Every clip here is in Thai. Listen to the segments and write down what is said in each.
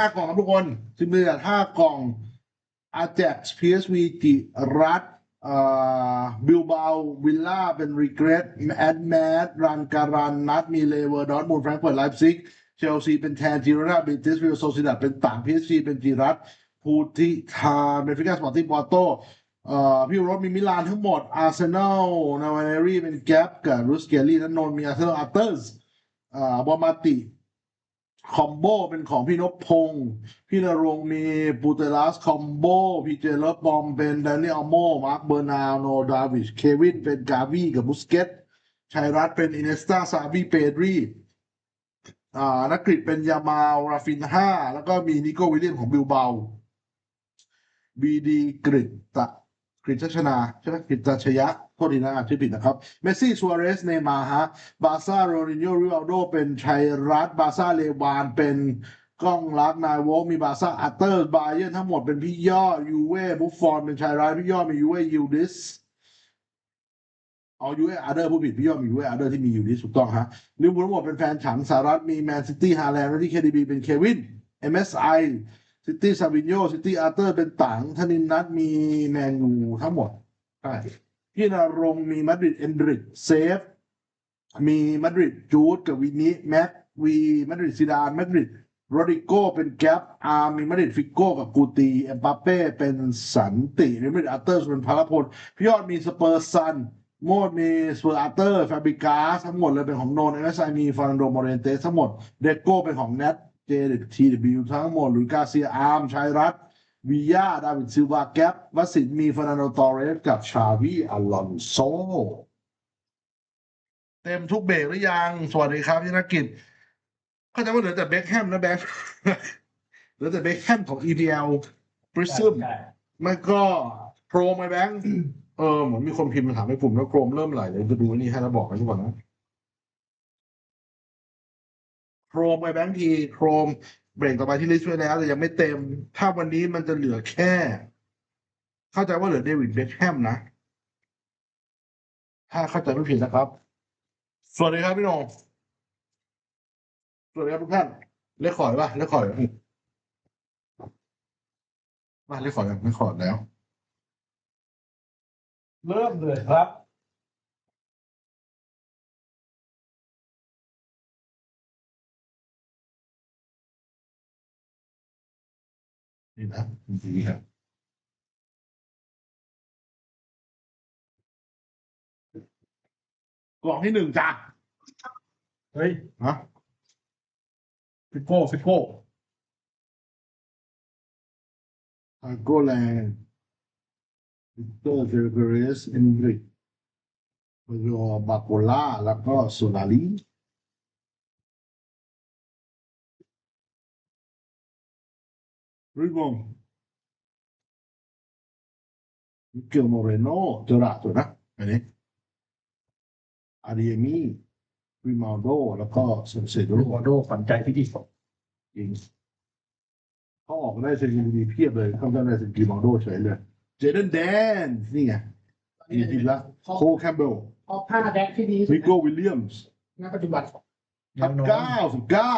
ห้ากล่องครับทุกคนสิบเดือนห้ากล่องอาแจ็กพีเอสวีจิรัตบิลบาวิลล่าเป็นรีเกรสแอดแมดรันการันนัดมีเลเวอร์ดอร์มูลแฟรงก์เฟิร์ตไลฟ์ซิกเชลซีเป็นแทนจิโรนาเบติสวิลโซซิดัดเป็นต่างพีเอสซีเป็นจิรัตพูติทาเบนฟิก้าสปอร์ติ้งปอร์โตเอ่อพี่รถมีมิลานทั้งหมดอาร์เซนอลนาวาเนรีเป็นแกปกับรูสเกลลี่และนนท์มีอาร์เซนอลอาร์เตอร์สอ่าบอมาติ คอมโบเป็นของพี่นพพงศ์พี่นรงมีปูเตลัสคอมโบพี่เจเลบอมเป็นแดเนียลโมมาร์คเบอร์นาโนดาวิชเควินเป็นกาวีกับบุสเกตชัยรัตน์เป็นอินเนสตาซาบีเปดรีอ่านักกฤษเป็นยามาลราฟินห้าแล้วก็มีนิโก้วิลเลียมของบิลเบาบีดีกริตะกริตชนาใช่ไหมกริตชยะ โทษทีนะอ่านชื่อผิดนะครับ เมสซี่ซัวเรส เนมาร์ฮะ บาซ่า โรนิโยริอัลโด เป็นชัยรัตบาซ่า เลวาน เป็นกล้องรัก นายวกมีบาซ่า อัตเตอร์ บาเยนทั้งหมดเป็นพี่ย่อ ยูเว่บุฟฟอน เป็นชัยรัตพี่ย่อ มียูเว่ยูดิสเอายูเว่อาร์เดอร์ผู้ผิดพี่ย่อมียูเว่อาร์เดอร์ที่มียูดิสถูกต้องฮะลิเวอร์พูลทั้งหมดเป็นแฟนฉันสหรัฐมีแมนซิตี้ฮาแลนด์และที่เคดีบีเป็นเควิน MSI ซิตี้ซาวินโยซิตี้อาร์เตอร์เป็นตังธนินนัทมีแมนยูทั้งหมดใช่ พี่นรงมีมาดริดเอนดริกเซฟ มีมาดริดจูดกับวินิแม็กวีมาดริดซิดานมาดริดโรดิโกเป็นแกปอาร์มีมาดริดฟิโก้กับกูตีเอ็มบัปเป้เป็นสันติรอัลมาดริดอาร์เตอร์เป็นพาราพลพี่ยอดมีสเปอร์ซันโมดมีสเปอร์อาร์เตอร์ฟาบิกาสทั้งหมดเลยเป็นของโนนเอสไอมีฟาร์นโดโมเรนเตสทั้งหมดเดโก้เป็นของเนทเจเดทีดบิวทั้งหมดหรือกาเซียอาร์มชัยรัตน วิยาดาวิดซิลวาแกปวสินมีฟาร์นันโดตอเรสกับชาวีอลอนโซ เต็มทุกเบรกหรือยัง สวัสดีครับพี่นักกิจเข้าใจว่าเหลือแต่เบคแฮมนะแบงค์เหลือแต่เบคแฮมของ EPL ปริซึมใช่มันก็โครมไอแบงค์เออเหมือนมีคนพิมพ์มาถามในกลุ่มแล้วโครมเริ่มไหลเลยจะดูอันนี่ให้แล้วบอกกันดีกว่านะโครมไอแบงค์ทีโครม เบรกต่อไปที่ลิสต์ไว้แล้วแต่ยังไม่เต็ม ถ้าวันนี้มันจะเหลือแค่ เข้าใจว่าเหลือเดวิดเบคแฮมนะ ถ้าเข้าใจไม่ผิดนะครับ สวัสดีครับพี่นงสวัสดีครับทุกท่านเลขขอดป่ะเลขขอดป่ะมาเลขขอดยังเลขขอดแล้ว เริ่มเลยครับ นี่นะดีครับกล่องที่หนึ่งจ้ะเฮ้ยฮะฟิโก้ฟิโก้ทาโก้แลนด์วิกเตอร์เฟเกเรสเอนดริกโรบาโกล่าแล้วก็โซลาลีริ โกมมิเกลโมเรโนเจอราตัวนะอันนี้อาริเอมีริมาลโดแล้วก็เซนเซโดโรนัลโดฝันใจที่ดีจริงเขาออกได้เซนกีดีเพียบเลยเขาได้เซนกีมาโดเฉยเลย เจเดนแดนนี่ไงอีทีละโคแคมเบลเพราะผ้าแดกที่ดีวิโก้วิลเลียมส์ณปัจจุบันทับเก้าสิบเก้า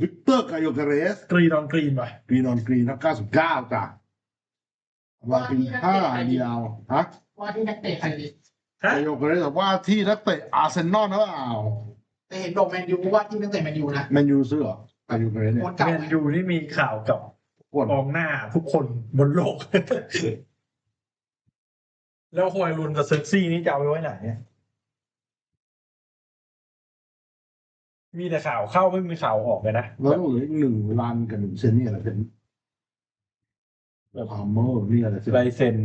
วิกเตอร์กายโยเกเรสกรีนอนกรีนไปกรีนอนกรีนทับเก้าสิบเก้าจ้ะวาเป็นห้าเดียวฮะว่าที่นักเตะไทยดีฮะกายโยเกเรสบอกว่าที่นักเตะอาร์เซนอลนะเปล่าแต่เห็นบอกแมนยูว่าที่นักเตะแมนยูนะแมนยูซื้อเหรอกายโยเกเรสเนี่ยคนเก่าแมนไงยูนี่มีข่าวกับกวนกองหน้าทุกคนบนโลก แล้วฮอยลุนกับเซอร์ซี่นี่จะเอาไปไว้ไหนเนี่ย มีแต่ข่าวเข้าไม่มีข่าวออกเลยนะแล้วเหลืออีกหนึ่งล้านกับหนึ่งเซนนี่อะไรเป็นแบบพาร์เมอร์นี่อะไรเซนลายเซ็น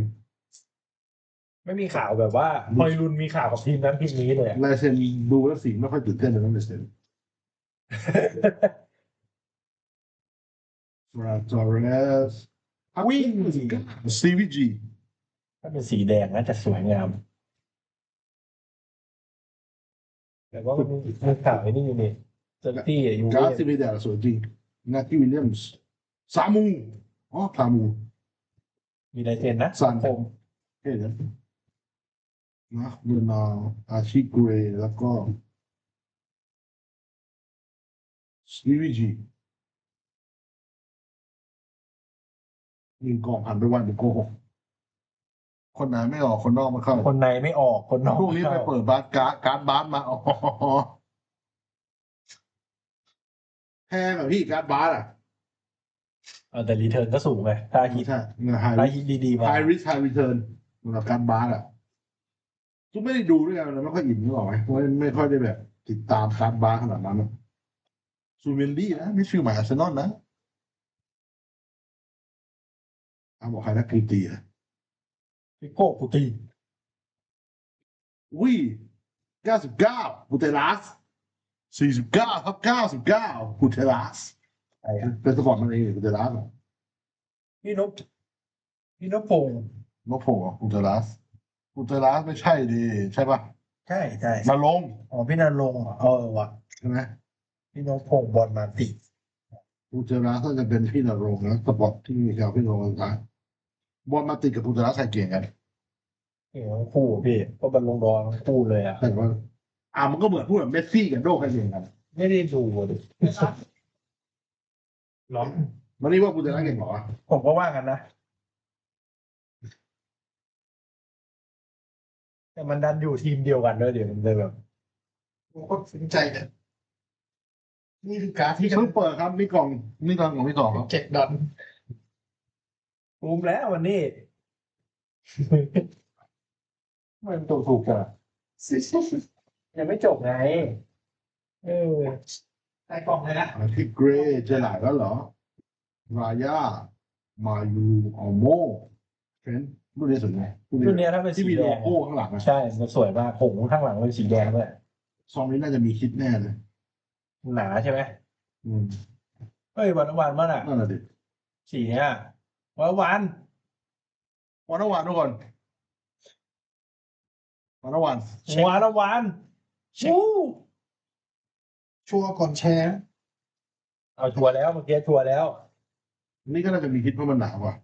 ไม่มีข่าวแบบว่าฮอยลุนมีข่าวกับทีมนั้นทีมนี้เลยอะลายเซ็นดูแล้วสีไม่ค่อยตื่นเต้นเลยนะลายเซ็นฟราจอเรสวิ่งซีวีจีถ้าเป็นสีแดงน่าจะสวยงาม แต่ว่ามันมีข่าวไอ้นี่อยู่นี่ เซอร์ตี้อะยูการ์ดเว่ซีวีเดียสวยจริงนาทีวิลเลียมส์ซามูอ๋อซามู มีลายเซ็นนะซันคมเฮ้ยนะนะเบอร์นาอาชิเกรย์แล้วก็ซีวีจียิงกองหันไปวันเป็นโกหกคนไหนไม่ออกคนนอกมาเข้า คนในไม่ออกคนนอกพวกนี้ไปเข้าเปิดบาสการ์ดการ์ดบาสมาอ๋อ แพงเหรอพี่การ์ดบาสอะเออแต่รีเทิร์นก็สูงเลยถ้าฮิตใช่เงินไฮถ้าฮิตดีๆมาไฮริสไฮรีเทิร์นสำหรับการ์ดบาสอะทุกไม่ได้ดูด้วยกันนะไม่ค่อยอินนึกออกไหมไม่ไม่ค่อยได้แบบ ติดตามการ์ดบาสขนาดนั้นอะซูเวนดี้นะไม่ชื่อหมายอาร์เซนอลนะเอาบอกใครนะกูตีอะพี่โก้กูตีอุ้ยเก้าสิบเก้ากูเตลัส สี่สิบเก้าครับเก้าสิบเก้ากูเตลัสไอ้อะเป็นสปอร์ตมันเองกูเตลัสอะพี่นพพี่นพพงศ์นกโผล่กูเตลัสกูเตลัสไม่ใช่ดิใช่ปะใช่ใช่มาลงอ๋อพี่นันลงค์เหรอเออว่ะใช่ไหมพี่นพพงศ์บอลมาติกูเตลัสก็จะเป็นพี่นรงค์นะสปอร์ตที่มีแถวพี่นรงค์นะบอลมาติดกับกูเตลัสใครเก่งกันเก่งทั้งคู่พี่ก็บอลลงดอนทั้งคู่เลยอะแต่ว่า อ่ามันก็เหมือนพูดแบบเมสซี่กับโดใครเก่งกันไม่ได้ดูดิหรอวันนี้ว่ากูเตลัสเก่งเหรอผมก็ว่ากันนะ แต่มันดันอยู่ทีมเดียวกันด้วยเดี๋ยวมันเลยแบบผมก็สนใจเนี่ยนี่คือการดที่จะซื้อเปิดครับนี่กล่องนี่กล่องของพี่ต่อครับเจ็ดดอลภูมิแล้ววันนี้มันถูกถูกๆอะ ยังไม่จบไงเออใส่กล่องเลยนะอ่าพี่เกรย์เจอหลายแล้วเหรอรายามายูอัลโมเฟรนด์รุ่นนี้สวยไหมรุ่นเนี้ยถ้าเป็นที่สีมีแดโลงโก้อะข้างหลังอะใช่มันสวยมากผงข้างหลังเป็นสีแดงด้วยซองนี้น่าจะมีคิดแน่เลยหนาใช่ไหมอืมเฮ้ยวันวันมันอะ นั่นแหละดิสีเนี้ยวันวันวันละวันทุกคนวันละวันวันวัน วู้ชัวร์ก่อนแชร์เอาชัวร์แล้วเมื่อกี้ชัวร์แล้ว นี่ก็น่าจะมีคิดเพราะมันหนากว่า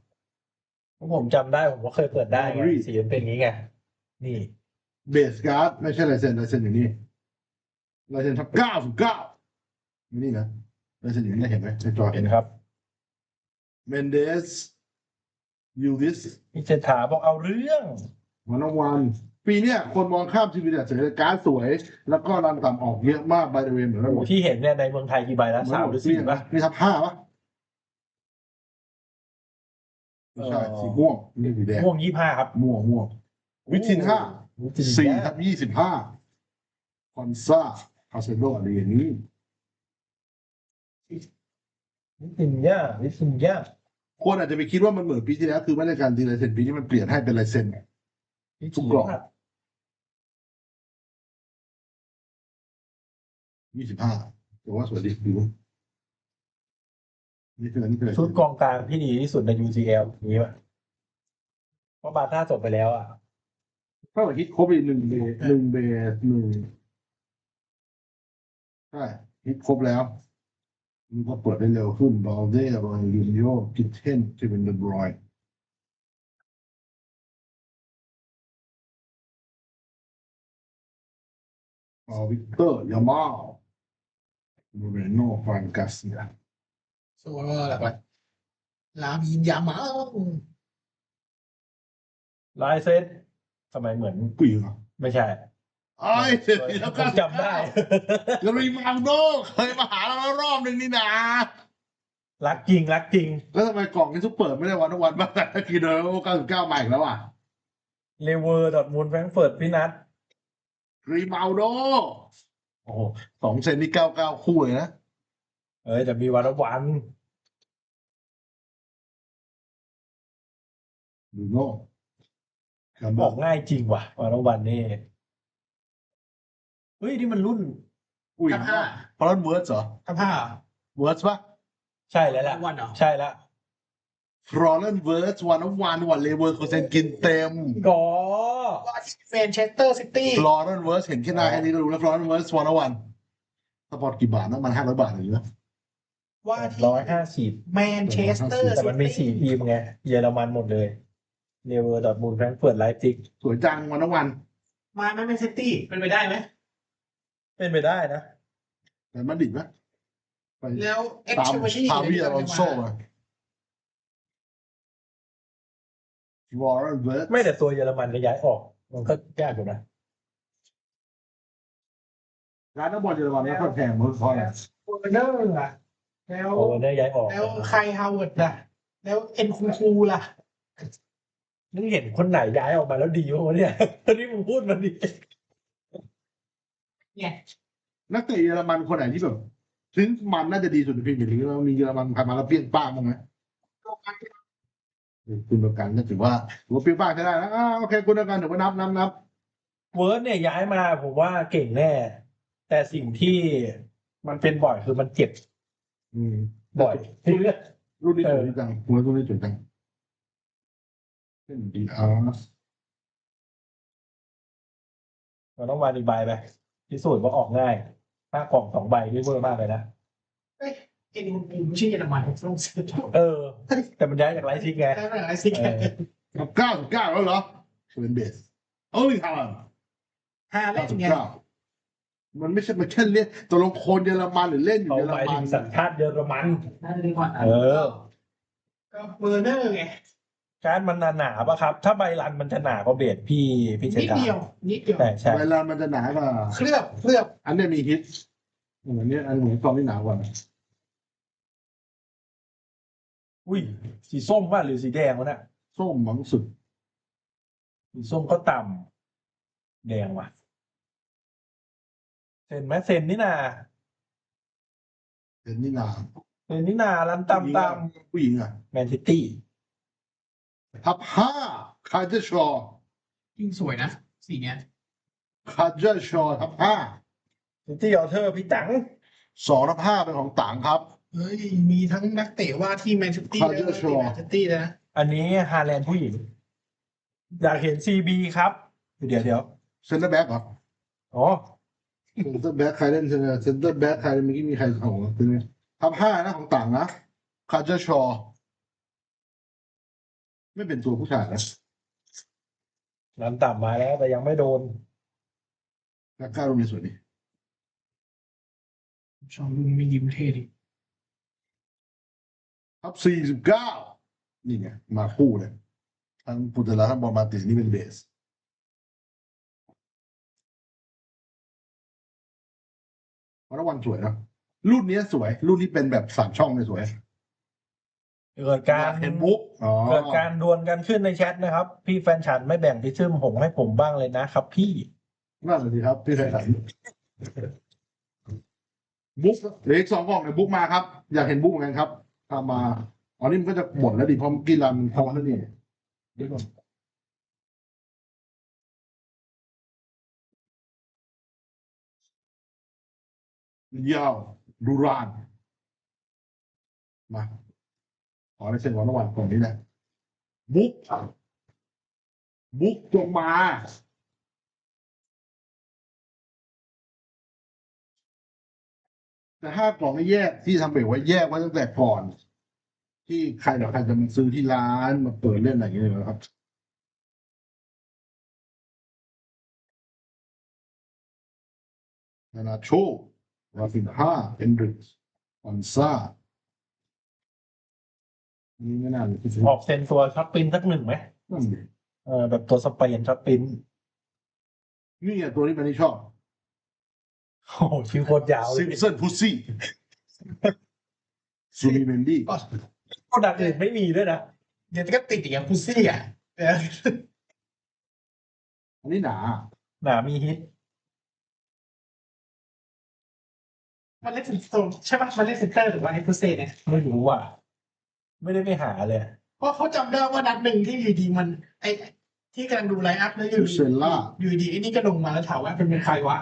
ผมจำได้ผมก็เคยเปิดได้ไง Henry สีมันเป็นอย่างนี้ไง นี่ เบสการ์ดไม่ใช่ลายเซ็นลายเซ็นอย่างนี้ลายเซ็นทับเก้าสิบเก้านี่นะลายเซ็นอย่างนี้นะเห็นไหมในจอเห็เห็นนครับเมนเดสยูดิสพี่เศรษฐาบอกเอาเรื่องวันละวัน ปีเนี้ยคนมองข้ามทีวีแต่เสียการ์ดสวย แล้วก็รันต่ำออกเยอะมากบายเดเวนเหมือนกันหมดที่เห็นเนี่ยในเมืองไทยกี่ใบแล้วสามหรือสี่ป่ะนี่ทับห้าปะไม่ใช่เออสีม่วงนี่สีแดงม่วงยี่ห้าครับ ม่วงม่วงวิทินห้าวิทินสี่ห้าทับยี่สิบห้าคอนซ่าคาเซโดอะไรอย่างนี้วิทินย่าวิทินย่าคนอาจจะไปคิดว่ามันเหมือนปีที่แล้วคือไม่ได้การตีลายเซ็นปีนี้มันเปลี่ยนให้เป็นลายเซ็นวิทุทิกนกล่อง ย่ายี่สิบห้าแต่ว่าสวยดีดูนี่คืออันนี้คือชุดกองกลางที่ดีที่สุดใน UCL อย่างนี้ป่ะเพราะบาร์ท่าจบไปแล้วอะถ้าเราคิดครบอีกหนึ่งเบสหนึ่งเบสหนึ่งใช่คิดครบแล้วมันก็เปิดได้เร็วขึ้นบอลเด้บอลยูนิโอกิทเทนที่เป็นเดบรอยออวิกเตอร์ยามาล โมเรโนฟรานกาเซียชัวร์อะไรไปลามีนยามาลายเซ็ตทำไมเหมือนปีเหรอไม่ใช่ไอ้เสร็จแล้วผก็มจำได้กรีมาโดเคยมาหาเราแล้วรอบหนึ่งนี่นะรักจริงรักจริง แล้วทำไมกล่องนี้ซุปเปิดไม่ได้วันทุกวันบ้างแต่กินเดอร์เก้าสิบเก้าใหม่อีกแล้วอะเลเวอร์ดอทมูลแฟรงก์เฟิร์ตพี่นัทกรีมาโด โอ้โหสองเซนนี่เก้าเก้าคู่เลยนะเอ้ยแต่มีวันละวันดูโน่แคมบเบอลกง่ายจริงว่ะวันละวันนี่เฮ้ยนี่มันรุ่น อุ้ยทับห้าพอร์ตเวิร์ดเหรอทับห้าเวิร์ดปะใช่แล้วล่ะวันเหรอ ใช่แล้ว ฟรอเรนเวิร์ดวันวันวันเลเวอร์โคเซนกินเต็มกอว่าที่แฟนเชสเตอร์ซิตี้ฟลอเรนเวิร์ดเห็นแค่หน้าแค่นี้ก็รู้แล้วฟลอเรนเวิร์ดวันวันสปอร์ตกี่บาทนะมันห้าร้อยบาทหรือเปล่าว่าที่ร้อยห้าสิบแมนเชสเตอร์แต่มันมีสี่ทีมไง เยอรมันหมดเลยเลเวอร์ดอทมูลแฟรงก์เฟิร์ตไลฟ์ซิกสวยจังวันวัน มาแมนซิตี้เป็นไปได้ไหมเป็นไปได้นะแต่มาดริดไหมไปแล้วเอ็กตามซ์เวอร์ชีพาวิอารอนโซมา วอร์เรนเวิร์ไม่แต่ตัวเยอรมันจะย้ายออก มันก็ยากอยู่นะร้านนักบอลเยอรมันไม่ค่อยแพงเพราะอะไรโอเวอร์เนอร์ล่ะแล้วโอ้ได้ย้ายออกแล้วใครฮาวเวิร์ดล่ะ แล้วเอ็นคูคูล่ะนึกเห็นคนไหนย้ายออกมาแล้วดีวะเนี่ยตอนนี้มึงพูดมันดีเนี่ยนักเตะเยอรมันคนไหนที่แบบถึงมันน่าจะดีสุดในพรีเมียร์ลีกแล้วมีเยอรมันใครมาแล้วเปรี้ยงป้างบ้างไหม คุณประกันก็ถือว่าถือว่าเปรี้ยงป้างใช้ได้นะอ่าโอเคคุณประกันถือว่านับนับนับเวิร์ดเนี่ยย้ายมาผมว่าเก่งแน่ แต่สิ่งที่มันเป็นบ่อยคือมันเจ็บ อืมบ่อยที่เลือดรุ่นนี้เอสอวยจังหัวรุ่นนี้สวยจังเป็นดีอาร์เราต้องวางอีกใบไปพิสูจน์ว่าออกง่ายถ้ากล่องสองใบนี่เวอร์มากเลยนะ เอ้ยเอ็นคูคูไม่ใช่เยอรมันต้องซื้อถูกเออ แต่มันย้ายจากไลฟ์ซิกไงได้ไหมไอซิกเออกับเก้าสิบเก้าแล้วเหรอเป็นเบสเอ้ยฮาลันฮาเล่เก้านสิบไงเก้ามันไม่ใช่มันแค่เล่นตกลงโคนเยอรมันหรือเล่นอยู่เขาเยอรหมายมัถึนงสัญชาติเยอรมันนั่นดีกว่าเออ ก็เวอร์เนอร์ไงการดมันหนาๆป่ะครับ ถ้าใบรันมันจะหนากว่าเบสพี่พี่เชนิดษฐาเดียวนิดเดียวใช่ใช่เวลามันจะหนากว่าเคลือบเคลือบ อันเนี้ยมีฮิตอันเนี้ยอันของกองที่หนากว่า อุ้ยสีส้มว่าหรือสีแดงวะน่ะส้มหวังสุด สีส้มก็ต่ำแดงว่ะเซนไหมเซนนี่นาเป็นนี่นาเซนนี่นารันต่ำต่ผู้หญิงอะำแมนซิตี้ทับห้าคาเจชอยิ่งสวยนะ สีเนี้ยคาเจชอทับห้าซิตี้ออเทอร์พี่ตังสองทับห้าเป็นของต่างครับ เฮ้ย มีทั้งนักเตะว่าที่แมนซิตี้คาและร์นัเจกชัเตะวร์แมนซิตี้เลยนะ อันนี้ฮาแลนด์ผู้หญิง อยากเห็นซีบีครับ เดี๋ยวเดี๋ยวเซนเตอร์แบ็กเหรออ๋อ เซนเตอร์แบ็กใครเล่นเซนเตอร์เซนเตอร์แบ็กใครเมื่อกี้มีใครเอาของเป็นไงทับห้านะของต่างนะคาเจชอไม่เป็นตัวผู้ชายนะรันต่ำมาแล้ว แต่ยังไม่โดนกาก้าตรงนี้สวยดีชอบลุงมียิ้มเท่ดิ ทับสี่สิบเก้านี่ไงมาคู่เลยทั้งปุตตะลาทั้งบอลมาติสนี่เป็นเบสวันละวันสวยนะรุ่นเนี้ยสวย รุ่นที่เป็นแบบสามช่องเนี่ยสวย เกิดการเห็นบุ๊กอ๋อเกิดการดวลกันขึ้นในแชทนะครับ พี่แฟนฉันไม่แบ่งพี่ซึมหงให้ผมบ้างเลยนะครับ พี่นั่นเลยครับ พี่ไทยสันบุ๊กเหลืออีกสองกล่องเนี่ยบุ๊กมาครับ อยากเห็นบุ๊กเหมือนกันครับ ทำมาอ๋อนี่มันก็จะหมดแล้วดิเพราะเมื่อกี้รันพอแล้วนี่เดี๋ยวก่อนยาวดูรานมาขอในเส้นวันละวันกล่องนี้แหละบุ๊กบุ๊กจงมา แต่ห้ากล่องนี่แยกที่ทำเบรกไว้แยกไว้ตั้งแต่ก่อน ที่ใครหรอใครจะมาซื้อที่ร้านมาเปิดเล่นอะไรอย่างเงี้ยนะครับนานาโชราฟินห้าเอนดริกส์ออนซ่านี่ไม่น่าเลยที่สุดออกเซนตัวช็อปปินสักหนึ่งไหมนั่นดิเออแบบตัวสเปนช็อปปินนี่อะตัวนี้มันที่ชอบ โอ้โหชื่อโคตรยาวเลซิยมสันพุซี่ซูมิเมนดี้ก็โคตรดังอื่นไม่มีด้วยนะเดี๋ยวก็ติดอีกอย่างพุซี่อะเอออันนี้หนาหนามีฮิตมันเล่นสินโตใช่ปะมันเล่นเซนเตอร์หรือว่าไอ้พุซี่เนี่ยไม่รู้ว่ะ ไม่ได้ไปหาเลย เพราะเขาจำได้ว่านัดหนึ่งที่อยู่ดีมันไอ้ที่กำลังดูไลน์อัพแล้วอยู่เซลล่าอยู่ดีไอ้นี่ก็ลงมาแล้วถามว่าเป็นเป็นใครวะ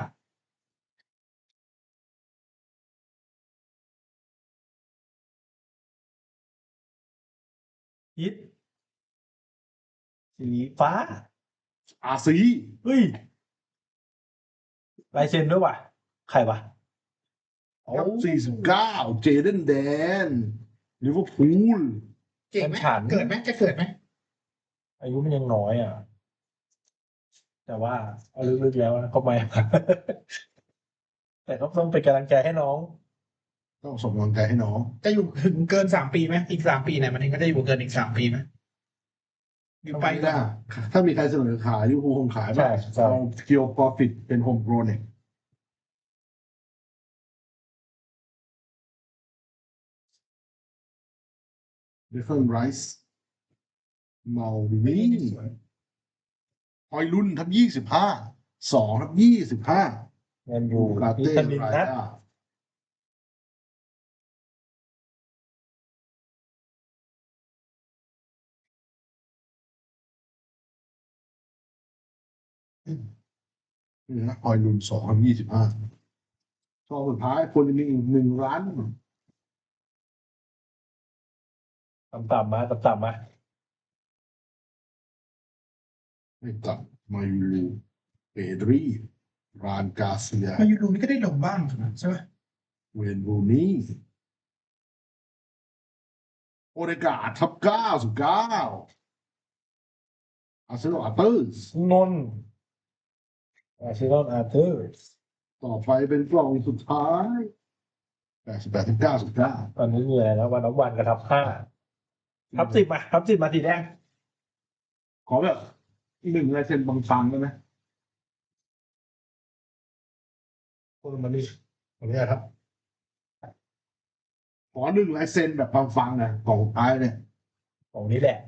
ฮิตสีฟ้า อาซีเฮ้ยลายเซ็นด้วยว่ะ ใครวะโอ้ครับสี่สิบเก้าเจเดนแดนลิเวอร์พูลเก่งไหมฉันเกิดไหมจะเกิดไหมอายุมันยังน้อยอะ แต่ว่าเอาลึกๆแล้วนะก็ไม่แต่ก็ต้องเป็นกำลังใจให้น้อง ต้องส่งกำลังใจให้น้องจะอยู่ถึงเกินสามปีไหมอีกสามปีเนี่ยมันเองก็จะอยู่เกินอีกสามปีไหมหรือไปไปได้ ถ้ามีใครเสนอขายลิเวอร์พูลคงขายใช่ใช่เอาเกียวปอฟิตเป็นโฮมโปรเนี่ยเดฟเฟนไรส์มาลีฮอยลุนทับยี่สิบห้าสองทับยี่สิบห้าแมนยูกาอิเต้ตาลินไรนัทด้า นี่นะฮอยลุนสองทับยี่สิบห้าชอบสุดท้ายคนจะมีอีกหนึ่งล้านต่ำๆมาต่ำๆมาให้กับมายูรูเปดรีรานกาเซียมายูรูนี่ก็ได้ลงบ้างใช่ไหมเวนบูนี่โอเดกาทับเก้าสิบเก้าอาร์เซนอลอาร์เตอร์สนนท์ อาร์เซนอลอาร์เธอร์ต่อไปเป็นกล่องสุดท้ายแปดสิบแปดสิบเก้าสิบเก้าตอนนี้มีอะไรแล้ววันน้ำวันกับทับห้าทับสิบมาทับสิบมาสีแดงขอแบบหนึ่งลายเซ็นบางฟังได้ไหมคนมันนี่ขออนุญาตครับ ขอหนึ่งลายเซ็นแบบบางฟังนะกล่องสุดท้ายเนี่ยของนี้แหละ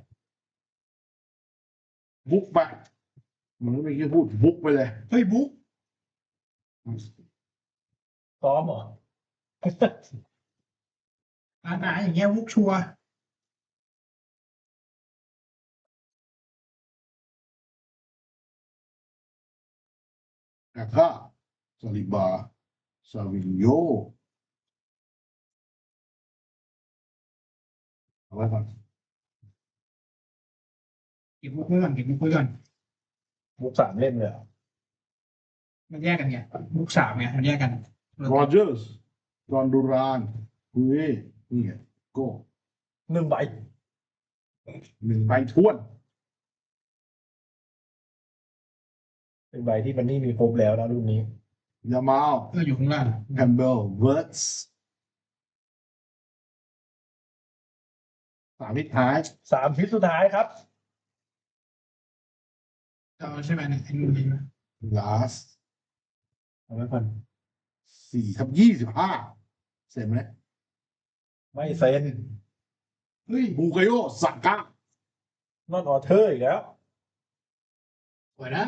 บุ๊กไปเห มือนเมื่อกี้พูดบุ๊กไปเลยเฮ้ยบุ๊กซ้อมเหรออาหนาอย่างเงี้ยบุ๊กชัวร์กาก้าซาลิบาซาวินโยเอาไว้ก่อนเก็บบุ๊กไว้ก่อนเก็บบุ๊กไว้ก่อน มุกสามเล่มเลยเหรอมันแยกกันไงบุ๊กสามไงมันแยกกันโรเจอร์สจอห์นดูรานคุยนี่ไงโก้หนึ่งใบหนึ่งใบท้วนเป็นใบที่มันนี่มีครบแล้วนะรุ่นนี้ยามาลก็อยู่ข้างล่างแคมเบลเวิร์ตส์สามทิศท้ายสามพิษสุดท้ายครับ เอาใช่ไหมเนี่ยไอ้นู่นนี่นะลาสเอาไว้ก่อนสี่ทับยี่สิบห้าเสร็จไหมไม่เซ็นเฮ้ยบูเกโยสักกะนอนออเทอร์อีกแล้วสวยนะ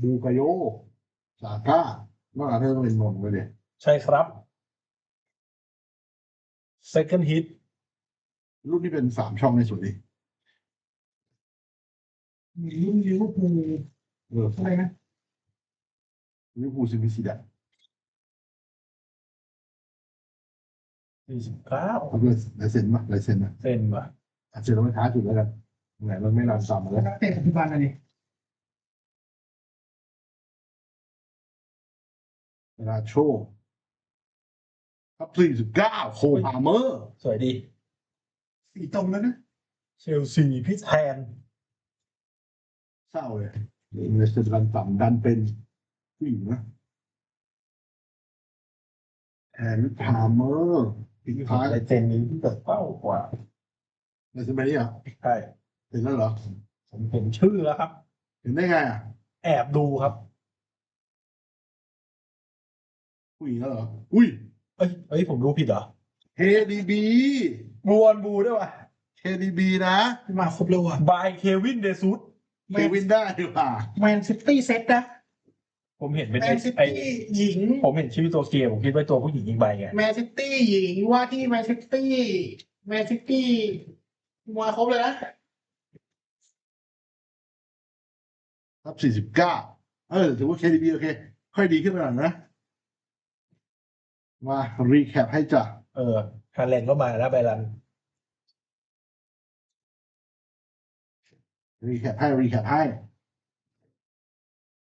บูเกโยสักกะนอกจากเธอต้องเป็นนนท์ไปเลย ใช่ครับ second hit รุ่นที่เป็นสามช่องในสุดดิมีรุ่นลิเวอร์พูลเอออะไรนะลิเวอร์พูลซิมิซิดะสี่สิบเก้าเอาด้วยลายเซ็นป่ะลายเซ็นป่ะเซ็นว่ะอาจจะเราไม่ท้ายสุดแล้วกันไหนมันไม่รันซ้ำมาแล้วนักเตะปัจจุบันอะไรเวลาโชว์ครับสี่สิบเก้าโคพาเมอร์ สวยดี สีตรงแล้วนะเชลซีพิษแทนเศร้าเลยเลสเตอร์ดันต่ำดันเป็นผู้หญิงนะแอนพาเมอร์ปิดท้ายลายเซ็นนี้เปิดเป้ากว่าในสมัยนี้อะใช่เห็นแล้วเหรอ ผมเห็นชื่อแล้วครับ เห็นได้ไงอะ แอบดูครับผู้หญิงแล้วเหรอ อุ้ยเอ้ยเอ้ยผมดูผิดเหรอ KDB บู อนบูด้วยว่ะ KDB นะมาครบเลยว่ะบายเควินเดซุสเควินได้ดีกว่าแมนซิตี้เซตนะผมเห็นเป็นแมไอ้นซิไอ้ตี้หญิงผมเห็นชื่อตัวเกมผมคิดว่าตัวผู้หญิงอีกใบไงแมนซิตี้หญิงว่าที่แมนซิตี้แมนซิตี้มาครบเลยนะครับสี่สิบเก้าเออถือว่า KDB โอเค ค่อยดีขึ้นมาหน่อยนะ มา รีแคปให้จ้ะ เออ ฮาแลนด์ก็มาแล้วไบรันรีแคปให้รีแคปให้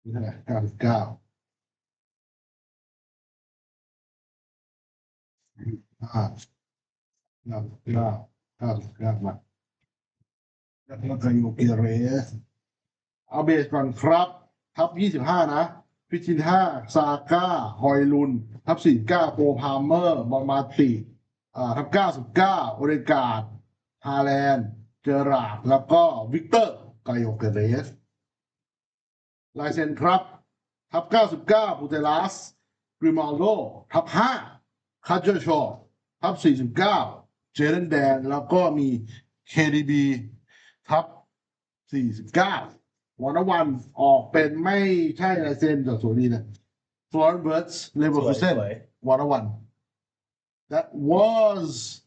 นี่เท่าไหร่เก้าสิบเก้าห้าเก้าสิบเก้าเก้าสิบเก้ามาแล้วก็ยูเกเรสเอาเบสก่อนครับ ทับยี่สิบห้านะ พิจิท่าซาก้า ฮอยลุน ทับสี่เก้าโกพาเมอร์ บอมาติ ทับเก้าสิบเก้าโอเรกาดฮาแลนด์เจอราร์ดแล้วก็วิกเตอร์ไกโอเกเรสลายเซ็นครับ ทับเก้าสิบเก้าปูเตลัสกริมาลโดทับห้าคาเจอร์ชอทับสี่สิบเก้าเจเรนแดน แล้วก็มี KDB ทับสี่สิบเก้าวันวันออกเป็นไม่ใช่ลายเซ็นจากสวยดีนะฟลอร์เบิร์ตส์เลเวอร์คูเซนสวยวันวัน that was